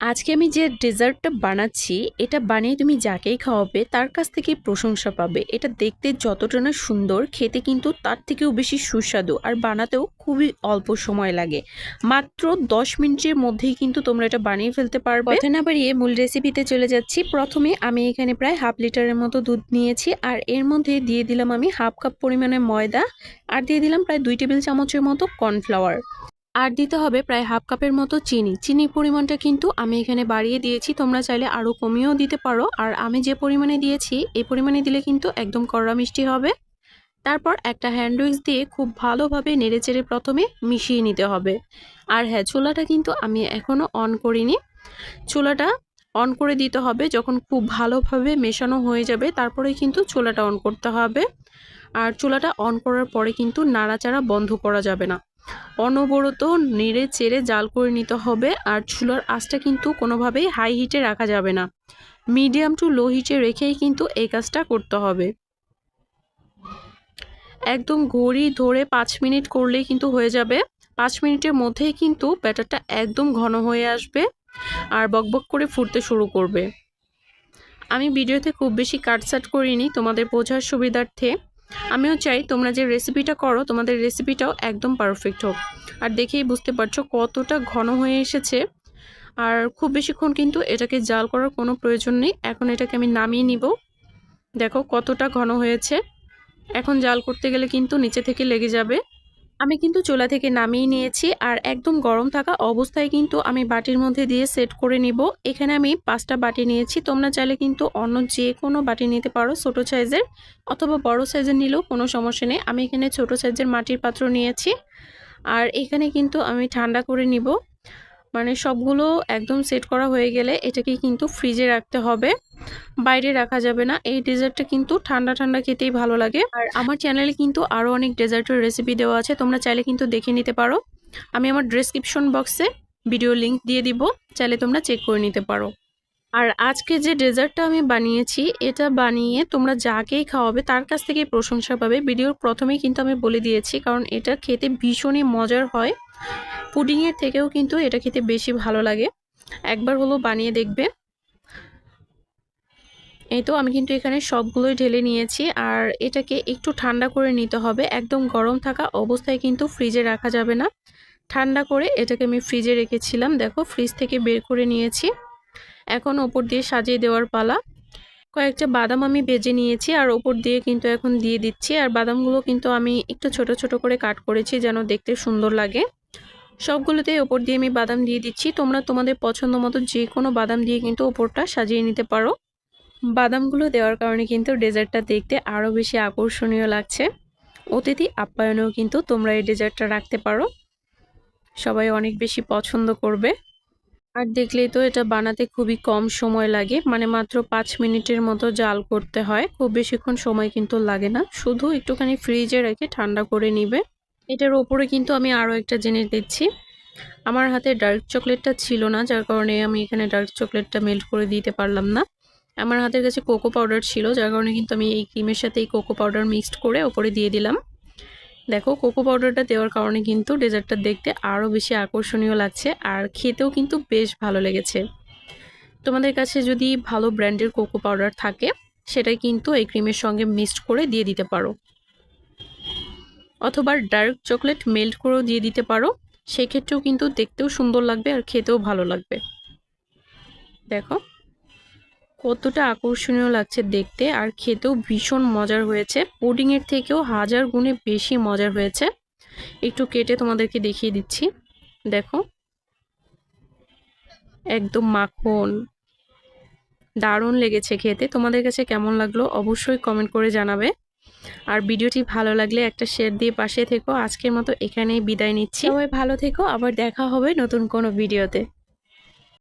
আজকে আমি যে ডেজার্টটা বানাচ্ছি, এটা বানিয়ে তুমি যাকেই খাওয়াবে, তার কাছ থেকে প্রশংসা পাবে। এটা দেখতে যতটা না সুন্দর, খেতে কিন্তু তার থেকেও বেশি সুস্বাদু আর বানাতেও খুবই অল্প সময় লাগে। মাত্র দশ মিনিটের মধ্যেই কিন্তু তোমরা এটা বানিয়ে ফেলতে পারবে। কথা না বাড়িয়ে মূল রেসিপিতে চলে যাচ্ছি। প্রথমে আমি এখানে প্রায় হাফ লিটারের মতো দুধ নিয়েছি আর এর মধ্যে দিয়ে দিলাম আমি হাফ কাপ পরিমাণে ময়দা আর দিয়ে দিলাম প্রায় দুই টেবিল চামচের মতো কর্নফ্লাওয়ার। আর দিতে হবে প্রায় হাফ কাপের মতো চিনি। চিনির পরিমাণটা কিন্তু আমি এখানে বাড়িয়ে দিয়েছি, তোমরা চাইলে আরও কমিয়েও দিতে পারো। আর আমি যে পরিমাণে দিয়েছি, এই পরিমাণে দিলে কিন্তু একদম কররা মিষ্টি হবে। তারপর একটা হ্যান্ড উইক্স দিয়ে খুব ভালোভাবে নেড়েচেড়ে প্রথমে মিশিয়ে নিতে হবে। আর হ্যাঁ চুলাটা কিন্তু আমি এখনও অন করিনি। চুলাটা অন করে দিতে হবে, যখন খুব ভালোভাবে মেশানো হয়ে যাবে তারপরে কিন্তু চুলাটা অন করতে হবে। আর চুলাটা অন করার পরে কিন্তু নাড়াচাড়া বন্ধ করা যাবে না। অনবরত নেড়ে চেড়ে জাল করে নিতে হবে আর চুলার আঁচটা কিন্তু কোনোভাবেই হাই হিটে রাখা যাবে না। মিডিয়াম টু লো হিটে রেখেই কিন্তু এই কাজটা করতে হবে। একদম ঘড়ি ধরে পাঁচ মিনিট করলেই কিন্তু হয়ে যাবে। পাঁচ মিনিটের মধ্যেই কিন্তু ব্যাটারটা একদম ঘন হয়ে আসবে আর বকবক করে ফুটতে শুরু করবে। আমি ভিডিওতে খুব বেশি কাটসাট করিনি, তোমাদের বোঝার সুবিধার্থে। আমিও চাই তোমরা যে রেসিপিটা করো, তোমাদের রেসিপিটাও একদম পারফেক্ট হোক। আর দেখেই বুঝতে পারছ কতটা ঘন হয়ে এসেছে। আর খুব বেশিক্ষণ কিন্তু এটাকে জাল করার কোনো প্রয়োজন নেই। এখন এটাকে আমি নামিয়ে নিব। দেখো কতটা ঘন হয়েছে। এখন জাল করতে গেলে কিন্তু নিচে থেকে লেগে যাবে। আমি কিন্তু চোলা থেকে নামিয়ে নিয়েছি আর একদম গরম থাকা অবস্থায় কিন্তু আমি বাটির মধ্যে দিয়ে সেট করে নিব। এখানে আমি পাঁচটা বাটি নিয়েছি। তোমরা চাইলে কিন্তু অন্য যে কোনো বাটি নিতে পারো ছোটো সাইজের অথবা বড় সাইজের নিলেও কোনো সমস্যা নেই। আমি এখানে ছোট সাইজের মাটির পাত্র নিয়েছি। আর এখানে কিন্তু আমি ঠান্ডা করে নিব। মানে সবগুলো একদম সেট করা হয়ে গেলে এটাকে কিন্তু ফ্রিজে রাখতে হবে। বাইরে রাখা যাবে না। এই ডেজার্টটা কিন্তু ঠান্ডা ঠান্ডা খেতেই ভালো লাগে। আর আমার চ্যানেলে কিন্তু আরও অনেক ডেজার্টের রেসিপি দেওয়া আছে। তোমরা চাইলে কিন্তু দেখে নিতে পারো। আমি আমার ডেসক্রিপশন বক্সে ভিডিও লিংক দিয়ে দিব। চাইলে তোমরা চেক করে নিতে পারো। আর আজকে যে ডেজার্টটা আমি বানিয়েছি, এটা বানিয়ে তোমরা যাকেই খাওয়াবে, তার কাছ থেকেই প্রশংসা পাবে। ভিডিওর প্রথমেই কিন্তু আমি বলে দিয়েছি, কারণ এটা খেতে ভীষণই মজার হয়। পুডিংয়ের থেকেও কিন্তু এটা খেতে বেশি ভালো লাগে। একবার হলো বানিয়ে দেখবে এই তো আমি কিন্তু এখানে সবগুলোই ঢেলে নিয়েছি আর এটাকে একটু ঠান্ডা করে নিতে হবে। একদম গরম থাকা অবস্থায় কিন্তু ফ্রিজে রাখা যাবে না। ঠান্ডা করে এটাকে আমি ফ্রিজে রেখেছিলাম। দেখো, ফ্রিজ থেকে বের করে নিয়েছি। এখন ওপর দিয়ে সাজিয়ে দেওয়ার পালা। কয়েকটা বাদাম আমি ভেজে নিয়েছি আর ওপর দিয়ে কিন্তু এখন দিয়ে দিচ্ছি। আর বাদামগুলো কিন্তু আমি একটু ছোট ছোট করে কাট করেছি যেন দেখতে সুন্দর লাগে। সবগুলোতে ওপর দিয়ে আমি বাদাম দিয়ে দিচ্ছি। তোমরা তোমাদের পছন্দ মতো যে কোনো বাদাম দিয়ে কিন্তু ওপরটা সাজিয়ে নিতে পারো। বাদামগুলো দেওয়ার কারণে কিন্তু ডেজার্টটা দেখতে আরও বেশি আকর্ষণীয় লাগছে। অতিথি আপ্যায়নেও কিন্তু তোমরা এই ডেজার্টটা রাখতে পারো। সবাই অনেক বেশি পছন্দ করবে। আর দেখলেই তো এটা বানাতে খুবই কম সময় লাগে। মানে মাত্র পাঁচ মিনিটের মতো জাল করতে হয়। খুব বেশিক্ষণ সময় কিন্তু লাগে না। শুধু একটুখানি ফ্রিজে রেখে ঠান্ডা করে নিবে। এটার ওপরে কিন্তু আমি আরও একটা জিনিস দিচ্ছি আমার হাতে ডার্ক চকলেটটা ছিল না, যার কারণে আমি এখানে ডার্ক চকলেটটা মেল্ট করে দিতে পারলাম না। আমার হাতের কাছে কোকো পাউডার ছিল, যার কারণে কিন্তু আমি এই ক্রিমের সাথে এই কোকো পাউডার মিক্সড করে ওপরে দিয়ে দিলাম। দেখো, কোকো পাউডারটা দেওয়ার কারণে কিন্তু ডেজার্টটা দেখতে আরও বেশি আকর্ষণীয় লাগছে আর খেতেও কিন্তু বেশ ভালো লেগেছে। তোমাদের কাছে যদি ভালো ব্র্যান্ডের কোকো পাউডার থাকে, সেটাই কিন্তু এই ক্রিমের সঙ্গে মিক্সড করে দিয়ে দিতে পারো। অথবা ডার্ক চকলেট মেল্ট করেও দিয়ে দিতে পারো। সেক্ষেত্রেও কিন্তু দেখতেও সুন্দর লাগবে আর খেতেও ভালো লাগবে। দেখো, কতটা আকর্ষণীয় লাগছে দেখতে আর খেতেও ভীষণ মজার হয়েছে। পুডিংয়ের থেকেও হাজার গুণে বেশি মজার হয়েছে। একটু কেটে তোমাদেরকে দেখিয়ে দিচ্ছি। দেখো, একদম মাখন। দারুণ লেগেছে খেতে। তোমাদের কাছে কেমন লাগল অবশ্যই কমেন্ট করে জানাবে। আর ভিডিওটি ভালো লাগলে একটা শেয়ার দিয়ে পাশে থেকো। আজকের মতো এখানেই বিদায় নিচ্ছি। সবাই ভালো থেকো, আবার দেখা হবে নতুন কোনো ভিডিওতে